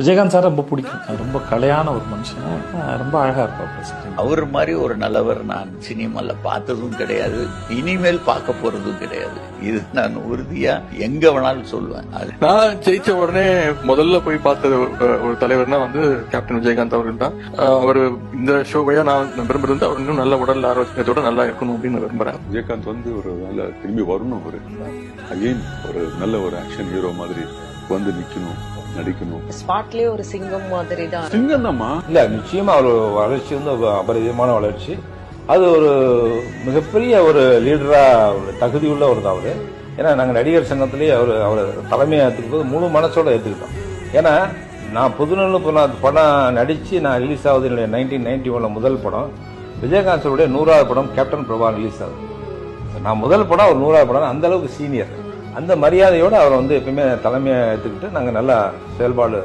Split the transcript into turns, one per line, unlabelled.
Vijayakanth sir ரொம்ப பிடிக்கும். ரொம்ப கலையான ஒரு மனுஷன். ரொம்ப அழகா screen.
அவர் மாதிரி ஒரு நல்லவர் நான் சினிமால பார்த்ததும் கிடையாது. இனிமேல் பார்க்க போறதும் கிடையாது. இது நான் உறுதியா எங்க வேணாலும் சொல்லுவேன் அது
நான் ஜெயிச்ச உடனே முதல்ல போய் பார்த்த ஒரு- ஒரு தலைவர்னா வந்து கேப்டன் விஜயகாந்த் அவர்கள் தான். அவர் இந்த ஷோ வழியா நான் விரும்புறது வந்து அவர் இன்னும் நல்ல உடல் ஆரோக்கியத்தோட நல்லா இருக்கணும் அப்படின்னு விரும்புறேன்.
விஜயகாந்த் வந்து ஒரு நல்ல திரும்பி வரணும் அவரு. அகைன் ஒரு நல்ல ஒரு ஆக்ஷன் ஹீரோ மாதிரி வந்து நிக்கணும் நடிக்கணும்.
ஸ்பாட்லயே ஒரு சிங்கம் மாதிரி தான்
சிங்கம் தான்மா
இல்ல நிச்சயமா ஒரு வளர்ச்சி வந்து ஒரு அபரிதமான வளர்ச்சி. அது ஒரு மிகப்பெரிய ஒரு லீடரா ஒரு தகுதியுள்ள ஒரு தான் அவரு. ஏன்னா நாங்க நடிகர் சங்கத்திலேயே அவர் அவர் தலைமையை ஏற்றுக்கும் முழு மனசோட ஏத்துக்கிட்டோம். ஏன்னா நான் புதுநெல்லு படம் படம் நடிச்சு நான் ரிலீஸ் ஆகுது என்னுடைய நைன்டீன் நைன்டி ஒன்ல முதல் படம். விஜயகாந்த் சாருடைய நூறாவது படம் கேப்டன் பிரபா ரிலீஸ் ஆகுது. நான் முதல் படம் அவர் நூறாவது படம் அந்த அளவுக்கு சீனியர் அந்த மரியாதையோட அவர் வந்து எப்பயுமே தலைமையை எடுத்துக்கிட்டு நாங்கள் நல்லா செயல்பாடு